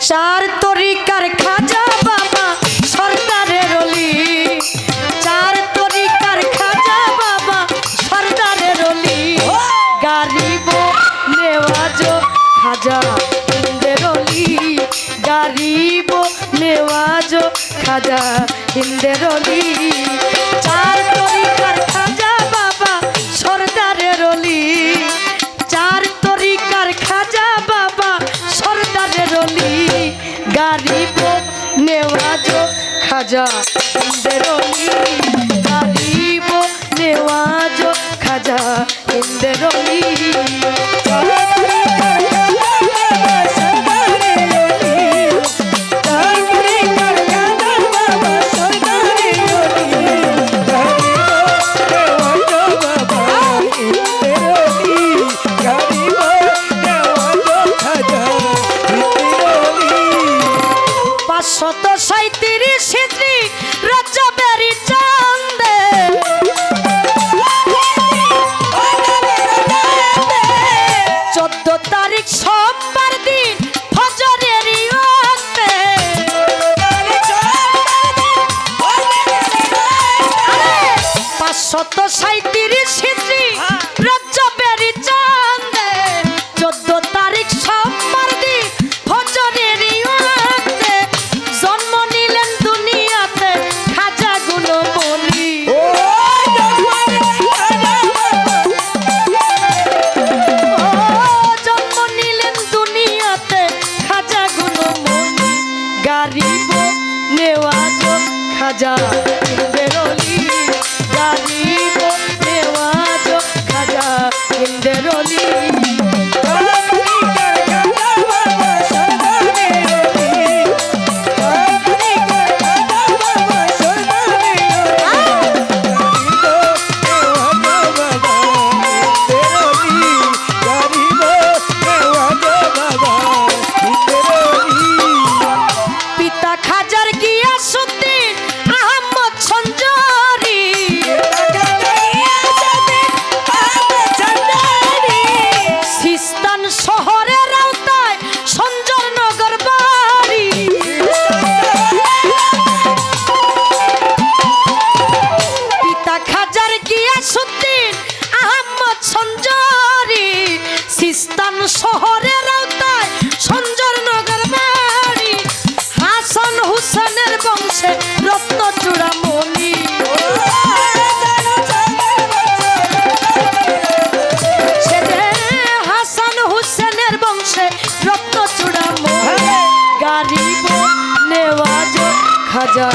চার তরিকার খাজা বাবা সর্দারের রলি চার তরিকার খাজা বাবা সর্দারের রলি গারিব নেওয়াজ খাজা হিন্দেরলি গারিব নেওয়াজ খাজা হিন্দেরলি হাসানের বংশে রত্ন চূড়ামণি হাসান হুসেনের বংশে রত্ন চূড়ামণি গাড়ি নেওয়া খাজা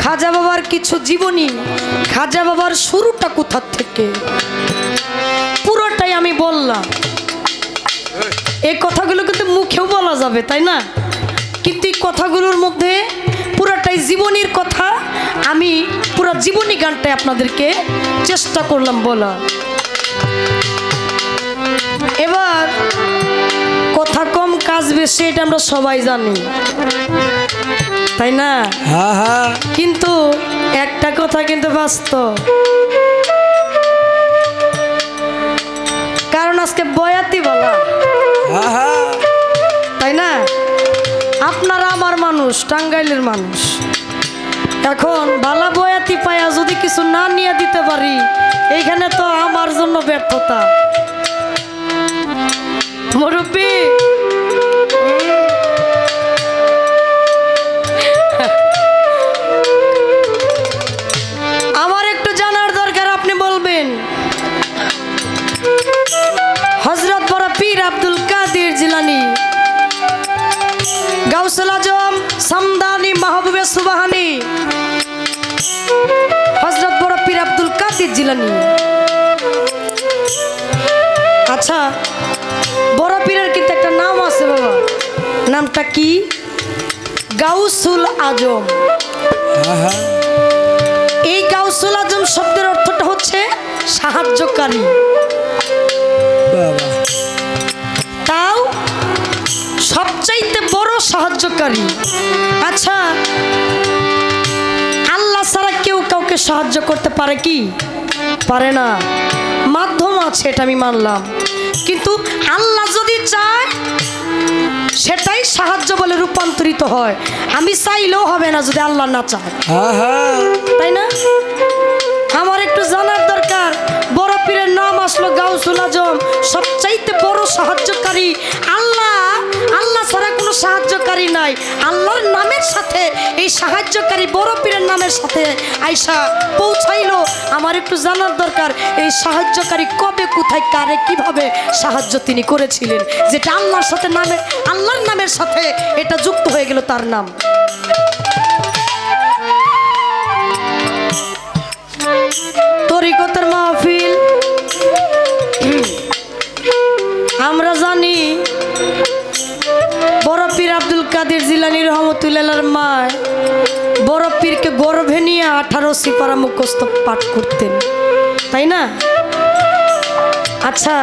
খাজা বাবার কিছু জীবনী খাজা বাবার শুরুটা কোথার থেকে? যাবে তাই না? কিন্তু এই কথাগুলোর মধ্যে পুরোটাই জীবনীর কথা। আমি পুরো জীবনী গানটাই আপনাদেরকে চেষ্টা করলাম বলা এবার কথা কম কাজ বেশি এটা আমরা সবাই জানি। তাই না? কিন্তু একটা কথা কিন্তু বাস্তব। কারণ আজকে মানুষ, টাঙ্গাইলের মানুষ। এখন বালা বয়াতি পায়া যদি কিছু না নিয়ে দিতে পারি, এইখানে তো আমার জন্য ব্যর্থতা। মুরব্বী জিলানি আচ্ছা বড় পীরের কিন্তু একটা নাম আছে বাবা। নামটা কি? গাউসুল আজম। এই গাউসুল আজম শব্দের অর্থটা হচ্ছে সাহায্যকারী। তাও সবচাইতে বড় সাহায্যকারী। আচ্ছা আল্লাহ ছাড়া কেউ কাউকে সাহায্য করতে পারে কি? পারে না। মাধ্যম আছে এটা আমি মানলাম। কিন্তু আল্লাহ যদি চায় সেটাই সাহায্য বলে রূপান্তরিত হয়। আমি চাইলেও হবে না যদি আল্লাহ না চায়। তাই না? আমার একটু জানার দরকার। বড় পীরের নাম আসলো গাউসুল আজম। সবচাইতে বড় সাহায্যকারী আল্লাহ। সাহায্যকারী নাই। আল্লাহর নামের সাথে, এই সাহায্যকারী বড় পীরের নামের সাথে আইসা পৌঁছাইল। আমার একটু জানার দরকার, এই সাহায্যকারী কবে, কোথায়, কারে, কীভাবে সাহায্য তিনি করেছিলেন? যেটা আল্লাহর সাথে নামে আল্লাহর নামের সাথে এটা যুক্ত হয়ে গেল তার নাম। কাদের জিলানি রহমতুল্লাহর মায়। বড় পীরকে গর্ভে নিয়ে আঠারো সিপারা মুখস্থ পাঠ করতেন। তাই না? আচ্ছা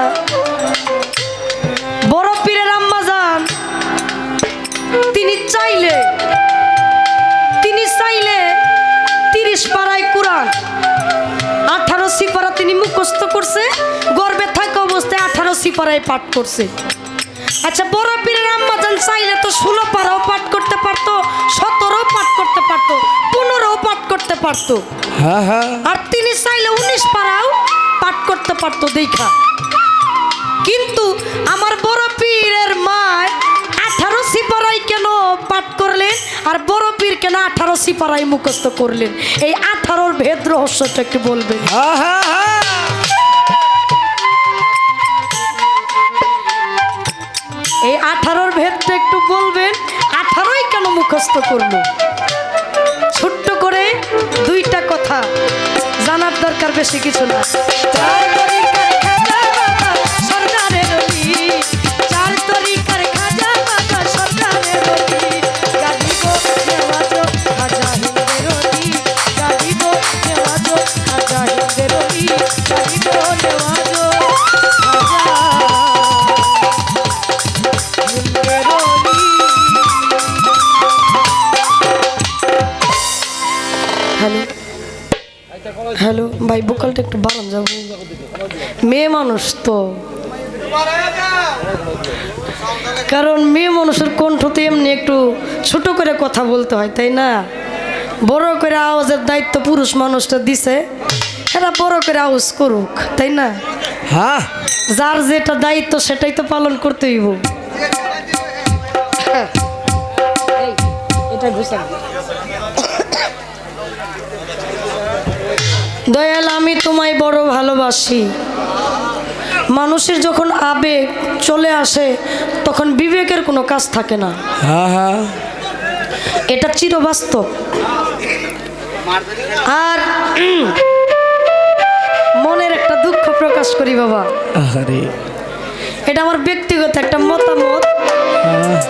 বড় পীরের আম্মা যান। তিনি চাইলে তিনি চাইলে তিরিশ পাড়ায় কোরআন। আঠারো সিপারা তিনি মুখস্থ করছে, গর্বে থাকা অবস্থায় আঠারো সিপারায় পাঠ করছে। আচ্ছা বড় পীরের আম্মাজান চাইলে তো ষোলো পারাও পাঠ করতে পারতো সতেরো পাঠ করতে পারতো পনেরো পাঠ করতে পারতো। আর তিনি চাইলে উনিশ পারাও পাঠ করতে পারতো দেখা। কিন্তু আমার বড় পীরের মায় আঠারো সিপারাই কেন পাঠ করলেন আর বড় পীর কেন আঠারো সিপারাই মুখস্থ করলেন? এই আঠারোর ভেদ রহস্যটা একটু বলবেন। এই আঠারোর একটু বলবেন, আঠারোই কেন মুখস্থ করল? ছোট্ট করে দুইটা কথা জানার দরকার বেশি কিছু না। মানুষ তো। কারণ মেয়ে মানুষের কণ্ঠতে এমনি একটু ছোট করে কথা বলতে হয় তাই না? বড় করে আওয়াজের দায়িত্ব পুরুষ মানুষটা দিছে এরা বড় করে আওয়াজ করুক তাই না? হ্যাঁ। যার যেটা দায়িত্ব সেটাই তো পালন করতে হইব। দয়াল আমি তোমায় বড় ভালোবাসি। মানুষের যখন আবেগ চলে আসে তখন বিবেকের কোনো কাজ থাকে না। হ্যাঁ হ্যাঁ। এটা চিরবাস্তব। আর মনের একটা দুঃখ প্রকাশ করি বাবা। এটা আমার ব্যক্তিগত একটা মতামত।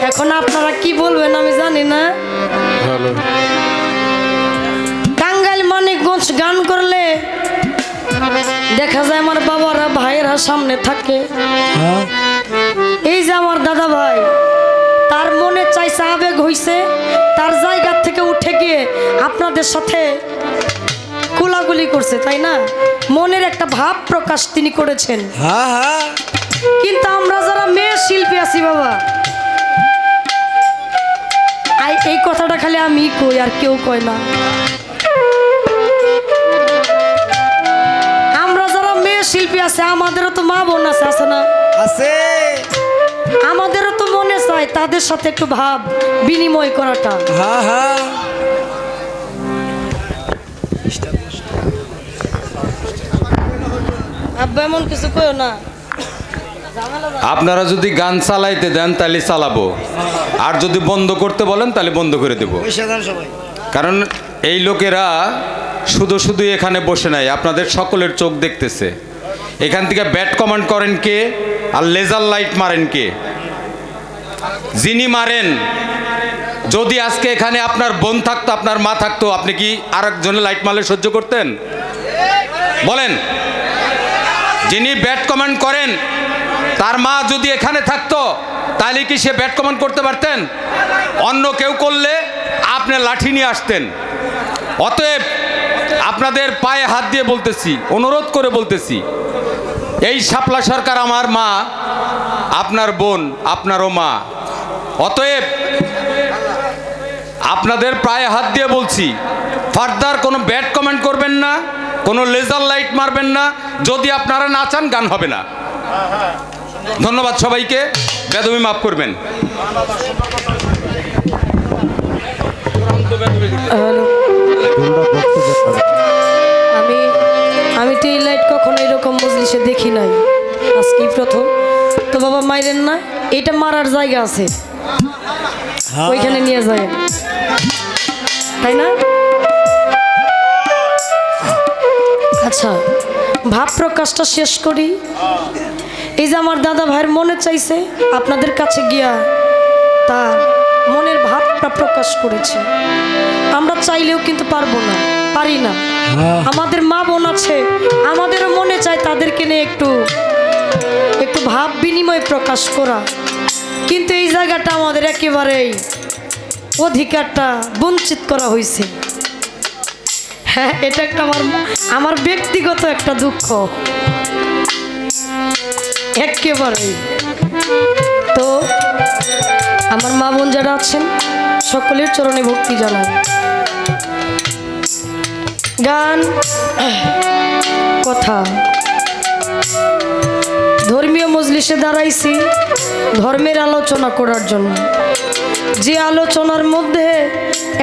এখন আপনারা কি বলবেন আমি জানি না। টাঙ্গাইল মানিকগঞ্জ গান করলে দেখা যায় আমার বাবারা ভাইয়েরা সামনে থাকে। হ্যাঁ। এই যে আমার দাদা ভাই তার মনে চাইছে আবেগ হইছে তার জায়গা থেকে উঠে গিয়ে আপনাদের সাথে কুলাগুলি করছে তাই না? মনের একটা ভাব প্রকাশ তিনি করেছেন। হ্যাঁ হ্যাঁ। কিন্তু আমরা যারা মেয়ে শিল্পী আছি বাবা এই কথাটা খালি আমি কই আর কেউ কয় না। আছে আমাদেরও তো মা বোন আছে আছে না? আছে। আমাদেরও তো মনে চায় তাদের সাথে একটু ভাব বিনিময় করাটা। হ্যাঁ হ্যাঁ। আব্বা এমন কিছু কইও না। আপনারা যদি গান চালাইতে দেন তাহলে চালাবো। আর যদি বন্ধ করতে বলেন তাহলে বন্ধ করে দেব। কারণ এই লোকেরা শুধু শুধু এখানে বসে নাই আপনাদের সকলের চোখ দেখতেছে। এখান থেকে ব্যাট কমান্ড করেন কে? আর লেজার লাইট মারেন কে? যিনি মারেন, যদি আজকে এখানে আপনার বোন থাকতো, আপনার মা থাকতো, আপনি কি আর একজনের লাইট মারলে সহ্য করতেন? বলেন। যিনি ব্যাট কমান্ড করেন, তার মা যদি এখানে থাকতো তাহলে কি সে ব্যাট কমান্ড করতে পারতেন? অন্য কেউ করলে আপনি লাঠি নিয়ে আসতেন। অতএব আপনাদের পায়ে হাত দিয়ে বলতেছি, অনুরোধ করে বলতেছি এই শাপলা সরকার আমার মা আপনার বোন আপনারও মা। অতএব আপনাদের প্রায় হাত দিয়ে বলছি ফার্দার কোনো ব্যাড কমেন্ট করবেন না কোনো লেজার লাইট মারবেন না যদি আপনারা না চান গান হবে না। ধন্যবাদ সবাইকে বেদমি মাফ করবেন। হ্যালো। আমি তো এই লাইট কখনো এরকম মজলিসে দেখি নাই। আজকেই প্রথম। তো বাবা মাইরেন না এটা মারার জায়গা আছে। ওইখানে নিয়ে যায় তাই না? আচ্ছা ভাব প্রকাশটা শেষ করি। এই যে আমার দাদা ভাইয়ের মনে চাইছে আপনাদের কাছে গিয়া তার মনের ভাবটা প্রকাশ করেছে। আমরা চাইলেও কিন্তু পারব না পারি না। হ্যাঁ। আমাদের মা বোন আছে আমাদেরও মনে চায় তাদেরকে নিয়ে একটু একটু ভাব বিনিময় প্রকাশ করা। কিন্তু এই জায়গাটা আমাদের একেবারেই অধিকারটা বঞ্চিত করা হয়েছে। হ্যাঁ এটা একটা আমার আমার ব্যক্তিগত একটা দুঃখ। একেবারেই। তো আমার মা বোন যারা আছেন সকলের চরণে ভক্তি জানাই। গান, কথা। ধর্মীয় মজলিসে দাঁড়াইছি ধর্মের আলোচনা করার জন্য। যে আলোচনার মধ্যে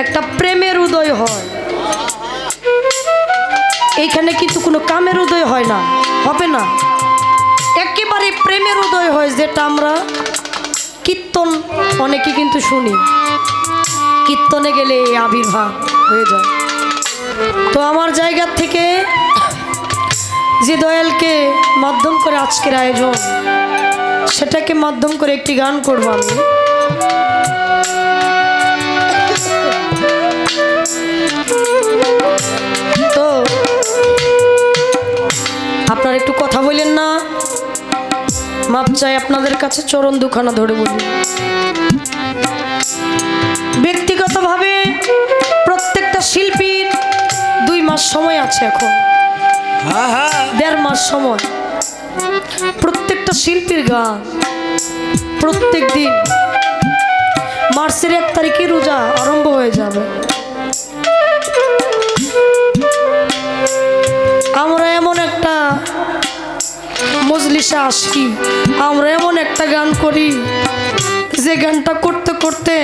একটা প্রেমের উদয় হয় এইখানে কিন্তু কোনো কামের উদয় হয় না, হবে না। একেবারে প্রেমের উদয় হয় যেটা আমরা কীর্তন অনেকে কিন্তু শুনি। কীর্তনে গেলে আবির্ভাব হয়ে যায়। তো আমার জায়গা থেকে যে দয়ালকে মাধ্যম করে আজকের আয়োজন, সেটাকে মাধ্যম করে একটি গান করব আমি। তো আপনারা একটু কথা বলেন না। মাপ চাই আপনাদের কাছে, চরণ দুখানা ধরে বলি। সময় আছে এখন। হ্যাঁ হ্যাঁ। দেড় মাস সময়। প্রত্যেকটা শিল্পীর গান। প্রত্যেক দিন। মার্চের এক তারিখে রোজা আরম্ভ হয়ে যাবে। আমরা এমন একটা মজলিসে আসি আমরা এমন একটা গান করি। যে গানটা করতে করতে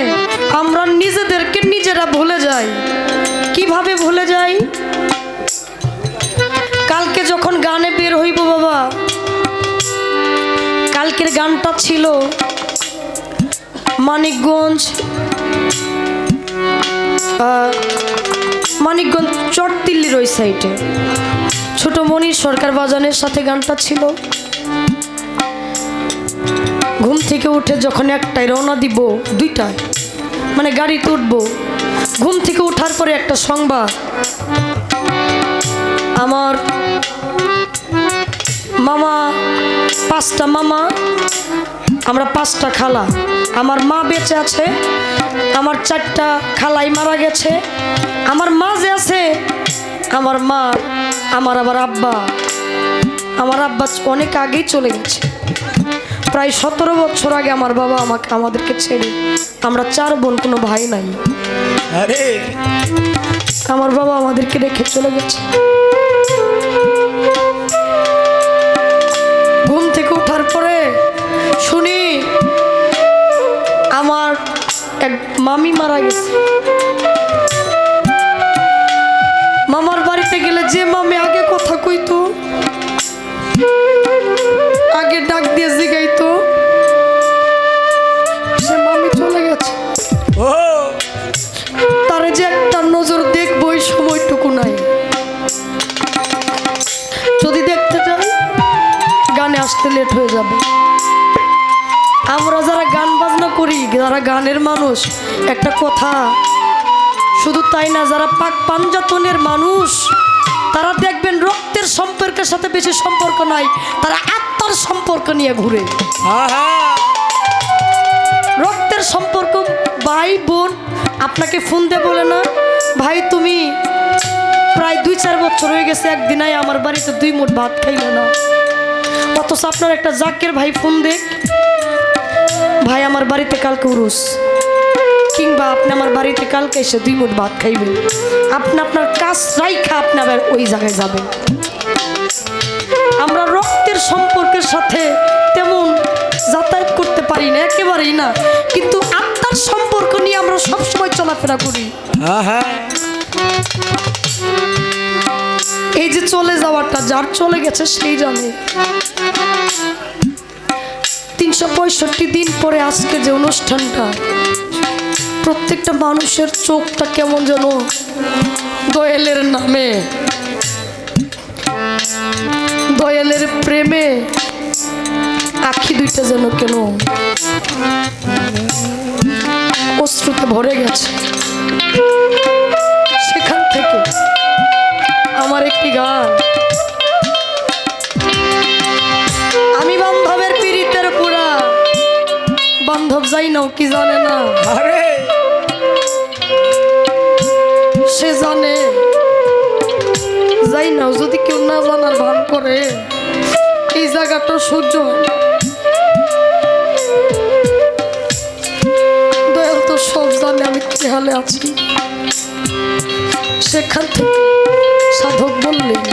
আমরা নিজেদেরকে নিজেরা ভুলে যাই। কীভাবে ভুলে যাই? যখন গানে বের হইব বাবা। কালকের গানটা ছিল মানিকগঞ্জ মানিকগঞ্জ চটতিল্লির ওই সাইডে ছোট মনির সরকার বাজানের সাথে গানটা ছিল। ঘুম থেকে উঠে যখন একটাই রওনা দিব, দুইটায় মানে গাড়িতে উঠবো, ঘুম থেকে ওঠার পরে একটা সংবাদ। আমার মামা পাঁচটা মামা আমরা পাঁচটা খালা। আমার মা বেঁচে আছে আমার চারটা খালাই মারা গেছে আমার মা যে আছে আমার মা আমার আবার আব্বা। আমার আব্বা অনেক আগেই চলে গেছে। প্রায় সতেরো বছর আগে আমার বাবা আমাকে আমাদেরকে ছেড়ে আমরা চার বোন কোনো ভাই নাই। আমার বাবা আমাদেরকে রেখে চলে গেছে। শুনি আমার এক মামি মারা গেছে। মামার বাড়িতে গেলে যে মামি আগে কথা কইতো, আগে ডাক দিয়ে জিগাইতো, সে মামি চলে গেছে। তার যে একটা নজর দেখব ওই সময়টুকু নাই। যদি দেখতে চাই গানে আসতে লেট হয়ে যাবে। আমরা যারা গান বাজনা করি যারা গানের মানুষ একটা কথা শুধু তাই না যারা পাক পাঞ্জাতনের মানুষ তারা দেখবেন রক্তের সম্পর্কের সাথে বেশি সম্পর্ক নাই তারা আত্মার সম্পর্ক নিয়ে ঘুরে। রক্তের সম্পর্ক ভাই বোন আপনাকে ফোন দিয়ে বলে না ভাই তুমি প্রায় দুই চার বছর হয়ে গেছে একদিনাই আমার বাড়িতে দুই মুঠ ভাত খাইলে না। অথচ আপনার একটা জাকের ভাই ফোন দেখ ভাই আমার বাড়িতে কালকে উরুস। কিংবা আপনি আমার বাড়িতে কালকে এসে দুই মুঠ ভাত খাইবেন। আপনি আপনার কাজ রাইখা আপনি আবার ওই জায়গায় যাবেন। আমরা রক্তের সম্পর্কের সাথে তেমন যাতায়াত করতে পারি না একেবারেই না। কিন্তু আত্মার সম্পর্ক নিয়ে আমরা সবসময় চলাফেরা করি। হ্যাঁ হ্যাঁ। এই যে চলে যাওয়াটা যার চলে গেছে সেই জানে। পঁয়ষট্টি দিন পরে আজকে যে অনুষ্ঠানটা, প্রত্যেকটা মানুষের চোখটা কেমন যেন দয়ালের নামে, দয়ালের প্রেমে আখি দুইটা যেন কেন অশ্রুতে ভরে গেছে। সেখান থেকে আমার একটি গান। যাই নাও কি জানে না? আরে! সে জানে। যাই নাও যদি কেউ না জানার ভান করে এই জায়গাটা সহ্য হয় না। দয়াল তো সব জানে আমি কি হালে আছি। সেখান থেকে সাধক বললেন